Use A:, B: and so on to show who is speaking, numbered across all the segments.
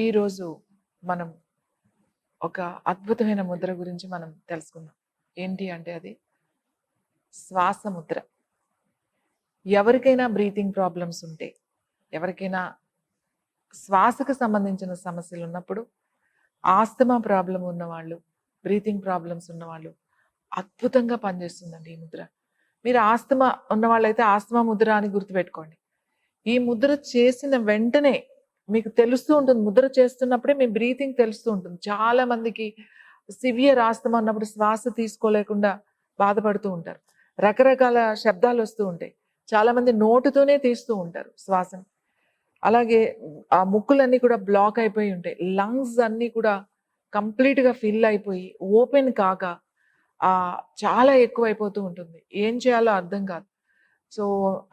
A: ఈరోజు మనం ఒక అద్భుతమైన ముద్ర గురించి మనం తెలుసుకుందాం. ఏంటి అంటే అది శ్వాస ముద్ర. ఎవరికైనా బ్రీతింగ్ ప్రాబ్లమ్స్ ఉంటే ఎవరికైనా శ్వాసకు సంబంధించిన సమస్యలు ఉన్నప్పుడు ఆస్తమా ప్రాబ్లం ఉన్నవాళ్ళు బ్రీతింగ్ ప్రాబ్లమ్స్ ఉన్నవాళ్ళు అద్భుతంగా పనిచేస్తుందండి ఈ ముద్ర. మీరు ఆస్తమా ఉన్న వాళ్ళైతే ఆస్తమా ముద్ర అని గుర్తుపెట్టుకోండి. ఈ ముద్ర చేసిన వెంటనే మీకు తెలుస్తూ ఉంటుంది. ముద్ర చేస్తున్నప్పుడే మీ బ్రీతింగ్ తెలుస్తూ ఉంటుంది. చాలా మందికి సివియర్ ఆస్తమా అన్నప్పుడు శ్వాస తీసుకోలేకుండా బాధపడుతూ ఉంటారు. రకరకాల శబ్దాలు వస్తూ ఉంటాయి. చాలామంది నోటుతోనే తీస్తూ ఉంటారు శ్వాసను. అలాగే ఆ ముక్కులన్నీ కూడా బ్లాక్ అయిపోయి ఉంటాయి. లంగ్స్ అన్నీ కూడా కంప్లీట్గా ఫిల్ అయిపోయి ఓపెన్ కాక చాలా ఎక్కువ అయిపోతూ ఉంటుంది. ఏం చేయాలో అర్థం కాదు. సో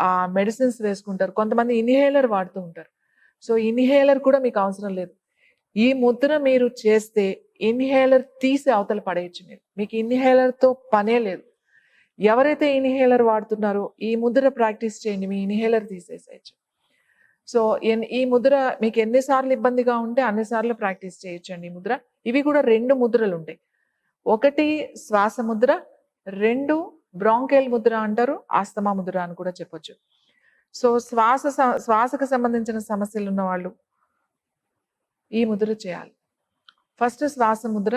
A: ఆ మెడిసిన్స్ వేసుకుంటారు. కొంతమంది ఇన్హేలర్ వాడుతూ ఉంటారు. సో ఇన్హేలర్ కూడా మీకు అవసరం లేదు. ఈ ముద్ర మీరు చేస్తే ఇన్హేలర్ తీసి అవతల పడేయచ్చు మీరు. మీకు ఇన్హేలర్తో పనే లేదు. ఎవరైతే ఇన్హేలర్ వాడుతున్నారో ఈ ముద్ర ప్రాక్టీస్ చేయండి మీ ఇన్హేలర్ తీసేసేయచ్చు. సో ఈ ముద్ర మీకు ఎన్నిసార్లు ఇబ్బందిగా ఉంటే అన్నిసార్లు ప్రాక్టీస్ చేయొచ్చండి ఈ ముద్ర. ఇవి కూడా రెండు ముద్రలు ఉంటాయి. ఒకటి శ్వాస ముద్ర రెండు బ్రాంకేల్ ముద్ర అంటారు ఆస్తమా ముద్ర అని కూడా చెప్పొచ్చు. సో శ్వాస శ్వాసకు సంబంధించిన సమస్యలు ఉన్న వాళ్ళు ఈ ముద్ర చేయాలి. ఫస్ట్ శ్వాస ముద్ర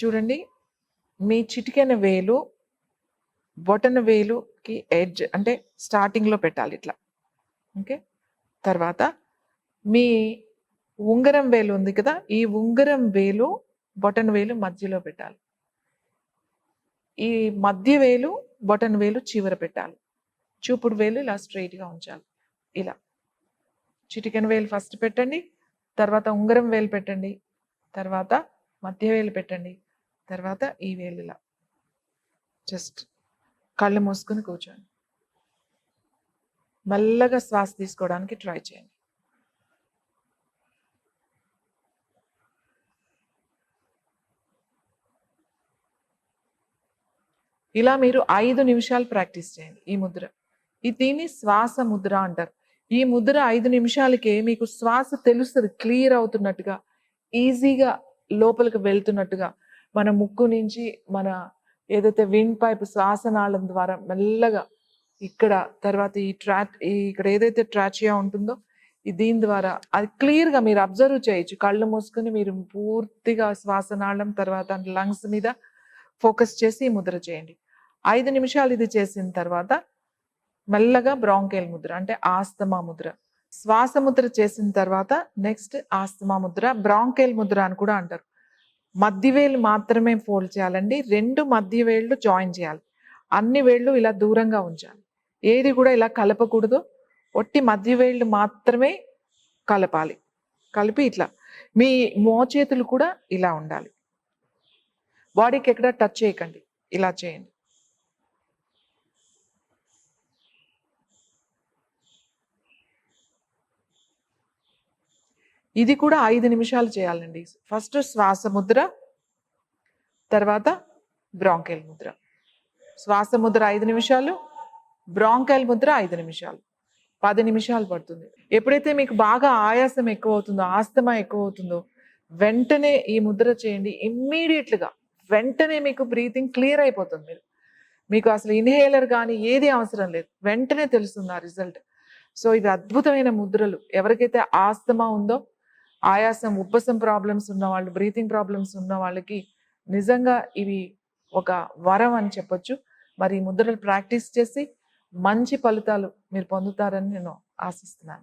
A: చూడండి. మీ చిటికెన వేలు బొటన వేలుకి ఎడ్జ్ అంటే స్టార్టింగ్లో పెట్టాలి ఇట్లా. ఓకే? తర్వాత మీ ఉంగరం వేలు ఉంది కదా ఈ ఉంగరం వేలు బొటన్ వేలు మధ్యలో పెట్టాలి. ఈ మధ్య వేలు బొటన్ వేలు చివర పెట్టాలి. చూపుడు వేలు ఇలా స్ట్రైట్గా ఉంచాలి. ఇలా. చిటికెన్ వేలు ఫస్ట్ పెట్టండి తర్వాత ఉంగరం వేలు పెట్టండి తర్వాత మధ్య వేలు పెట్టండి తర్వాత ఈ వేలు ఇలా. జస్ట్ కళ్ళు మూసుకుని కూర్చోండి. మెల్లగా శ్వాస తీసుకోవడానికి ట్రై చేయండి. ఇలా మీరు ఐదు నిమిషాలు ప్రాక్టీస్ చేయండి ఈ ముద్ర. దీన్ని శ్వాస ముద్ర అంటారు. ఈ ముద్ర ఐదు నిమిషాలకే మీకు శ్వాస తెలుస్తుంది క్లియర్ అవుతున్నట్టుగా ఈజీగా లోపలికి వెళ్తున్నట్టుగా. మన ముక్కు నుంచి మన ఏదైతే విండ్ పైప్ శ్వాసనాళం ద్వారా మెల్లగా ఇక్కడ తర్వాత ఈ ట్రా ఇక్కడ ఏదైతే ట్రాచియా ఉంటుందో దీని ద్వారా అది క్లియర్గా మీరు అబ్జర్వ్ చేయొచ్చు. కళ్ళు మూసుకొని మీరు పూర్తిగా శ్వాసనాళం తర్వాత లంగ్స్ మీద ఫోకస్ చేసి ముద్ర చేయండి. ఐదు నిమిషాలు ఇది చేసిన తర్వాత మెల్లగా బ్రాంకేల్ ముద్ర అంటే ఆస్తమా ముద్ర. శ్వాస ముద్ర చేసిన తర్వాత నెక్స్ట్ ఆస్తమా ముద్ర బ్రాంకేల్ ముద్ర అని కూడా అంటారు. మధ్య మాత్రమే ఫోల్డ్ చేయాలండి రెండు మధ్యవేళ్ళు జాయిన్ చేయాలి. అన్ని వేళ్ళు ఇలా దూరంగా ఉంచాలి. ఏది కూడా ఇలా కలపకూడదు. ఒట్టి మధ్యవేళ్ళు మాత్రమే కలపాలి. కలిపి ఇట్లా. మీ మోచేతులు కూడా ఇలా ఉండాలి. బాడీకి ఎక్కడ టచ్ చేయకండి. ఇలా చేయండి. ఇది కూడా ఐదు నిమిషాలు చేయాలండి. ఫస్ట్ శ్వాస ముద్ర తర్వాత బ్రాంకెల్ ముద్ర. శ్వాస ముద్ర ఐదు నిమిషాలు బ్రాంకెల్ ముద్ర ఐదు నిమిషాలు. పది నిమిషాలు పడుతుంది. ఎప్పుడైతే మీకు బాగా ఆయాసం ఎక్కువ అవుతుందో ఆస్తమా ఎక్కువ అవుతుందో వెంటనే ఈ ముద్ర చేయండి ఇమ్మీడియట్గా. వెంటనే మీకు బ్రీతింగ్ క్లియర్ అయిపోతుంది మీరు. మీకు అసలు ఇన్హేలర్ కానీ ఏది అవసరం లేదు. వెంటనే తెలుస్తుంది ఆ రిజల్ట్ సో ఇవి అద్భుతమైన ముద్రలు. ఎవరికైతే ఆస్తమా ఉందో ఆయాసం ఉబ్బసం ప్రాబ్లమ్స్ ఉన్న వాళ్ళు బ్రీతింగ్ ప్రాబ్లమ్స్ ఉన్న వాళ్ళకి నిజంగా ఇవి ఒక వరం అని చెప్పొచ్చు. మరి ముద్రలు ప్రాక్టీస్ చేసి మంచి ఫలితాలు మీరు పొందుతారని నేను ఆశిస్తున్నాను.